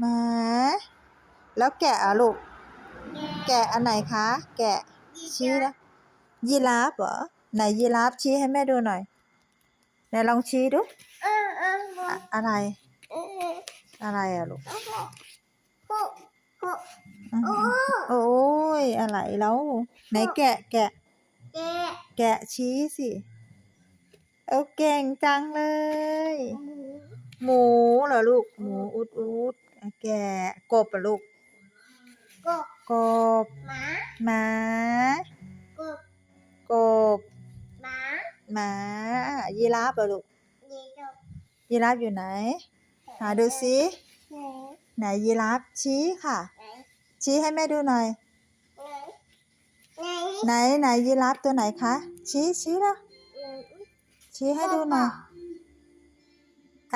หมา แล้วแกะอะลูก แกะอันไหนคะ แกะ ชี้นะยีราฟเหรอ ไหนยีราฟชี้ให้แม่ดูหน่อย ไหนลองชี้ดูเออเอออะอะไรเอออะไรอะลูกโอ้โอ้อื้อหือโอ้ยอะไรแล้ว ไหนแกะแกะ แกะแกะชี้สิเอาเก่งจังเลย หมูเหรอลูก หมูอุดอุดอะ แกะกบเหรอลูก กบกบหมาหมากบกบหมาหมายีราฟเหรอลูกยีราฟยีราฟอยู่ไหน หาดูสิไหนไหนยีราฟชี้ค่ะไหนชี้ให้แม่ดูหน่อยไหนไหนไหนไหนยีราฟตัวไหนคะ ชี้ชี้แล้วอืมชี้ให้ดูหน่อย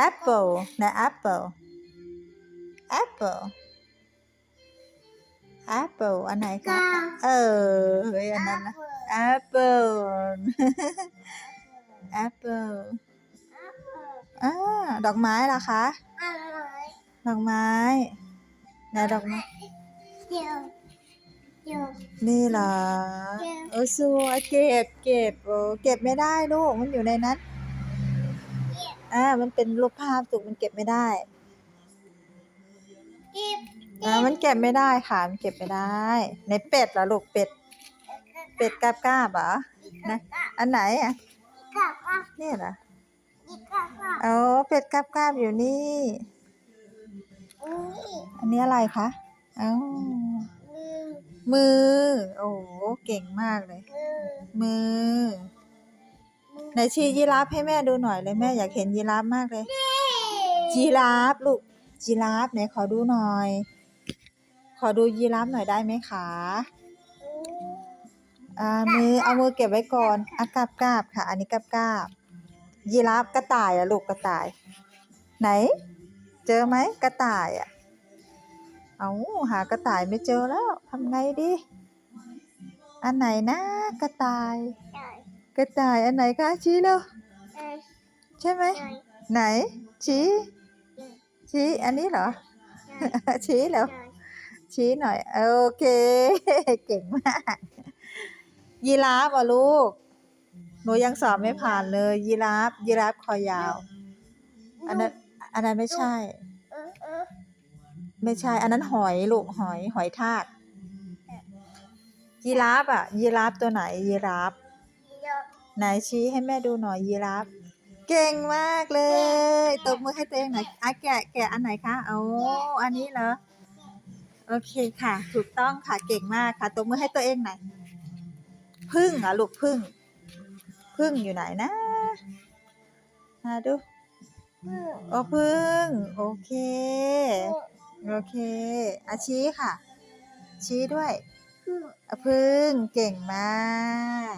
apple ไหน apple apple apple อันไหนคะเออเฮ้ยอันนั้นนะ apple apple อ่าดอกไม้ล่ะคะอะไรดอกไม้ไหนดอกไม้เดี๋ยวเดี๋ยวนี่เหรอเก็บเออสวยเก็บเก็บโอ้เก็บไม่ได้ลูกมันอยู่ในนั้นอ่ามันเป็นรูปภาพสุกมันเก็บไม่ได้ เก็บอ่ามันเก็บไม่ได้ค่ะ มันเก็บไม่ได้ ในเป็ดเหรอลูกเป็ด เป็ดกาบกาบเหรอนะอันไหนอะกลับมานี่เหรออีกกลับมาอ๋อเป็ดกาบกาบอยู่นี่อุ้ยอันนี้อะไรคะเอ้ามือมือโอ้โหเก่งมากเลยมือมือไหนชี้ยีราฟให้แม่ดูหน่อยเลยแม่อยากเห็นยีราฟมากเลยยีราฟลูก ยีราฟไหนขอดูหน่อย ขอดูยีราฟหน่อยได้ไหมคะอ่ามือเอามือเก็บไว้ก่อนอะกราบกราบค่ะ อันนี้กราบกราบยีราฟกระต่ายอะลูกกระต่าย ไหน เจอไหมกระต่ายอะเอาหากระต่ายไม่เจอแล้วทำไงดี อันไหนนะกระต่ายใช่กระต่ายอันไหนคะชี้เร็วใช่ใช่ไหมใช่ไหนชี้ ชี้อันนี้เหรอ ชี้แล้วใช่ชี้หน่อย โอเค เก่งมาก ยีราฟอะลูก หนูยังสอบไม่ผ่านเลย ยีราฟ ยีราฟคอยาว อันนั้น อันนั้นไม่ใช่เออเออไม่ใช่ อันนั้นหอยลูกหอย หอยทากยีราฟอะ ยีราฟตัวไหน ยีราฟเดี๋ยวไหนชี้ให้แม่ดูหน่อยยีราฟ เก่งมากเลย ตบมือให้ตัวเองหน่อยอะแกะแกะอันไหนคะโอ้อันนี้เหรอ โอเคค่ะ ถูกต้องค่ะ เก่งมากค่ะ ตบมือให้ตัวเองหน่อย พึ่งเหรอะลูกพึ่ง พึ่งอยู่ไหนนะมาดูมือโอ้พึ่ง โอเค โอเคอาชี้ค่ะ ชี้ด้วยมืออะพึ่ง เก่งมาก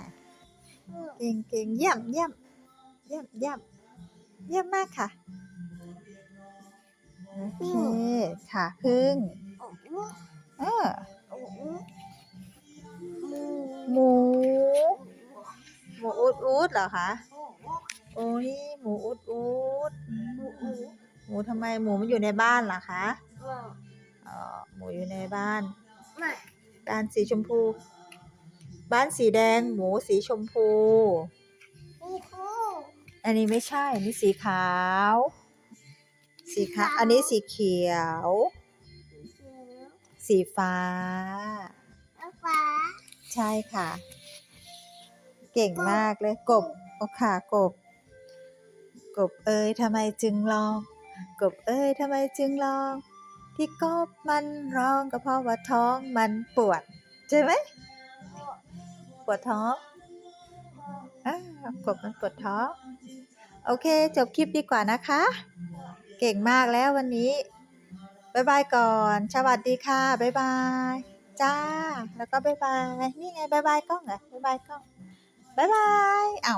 มือเก่งเก่งเยี่ยมเยี่ยม เยี่ยมเยี่ยมเยี่ยมมากค่ะโอเคค่ะพึ่งโอ้โหเออโอ้โหมือหมู หมูอุดอุดเหรอคะโอ้โหโอ้ยหมูอุดอุดหมูหมูหมูทำไมหมูมันอยู่ในบ้านเหรอคะหมูอ๋อหมูอยู่ในบ้านไม่บ้านสีชมพู บ้านสีแดง หมูสีชมพูมีครู อันนี้ไม่ใช่อันนี้สีขาว สีขาวอันนี้สีเขียวเสือสีฟ้าแล้วฟ้าใช่ค่ะ เก่งมากเลยกบโอ้ค่ะกบ กบเอ้ยทำไมจึงร้อง กบเอ้ยทำไมจึงร้อง ที่กบมันร้องก็เพราะว่าท้องมันปวด ใช่ไหมปวดท้องอ่ากบมันปวดท้อง โอเค จบคลิปดีกว่านะคะ เก่งมากแล้ววันนี้บ๊ายบายก่อน สวัสดีค่ะบ๊ายบาย จ้า แล้วก็บ๊ายบาย นี่ไงบ๊ายบายกล้องเหรอบ๊ายบายกล้องบ๊ายบาย เอ้า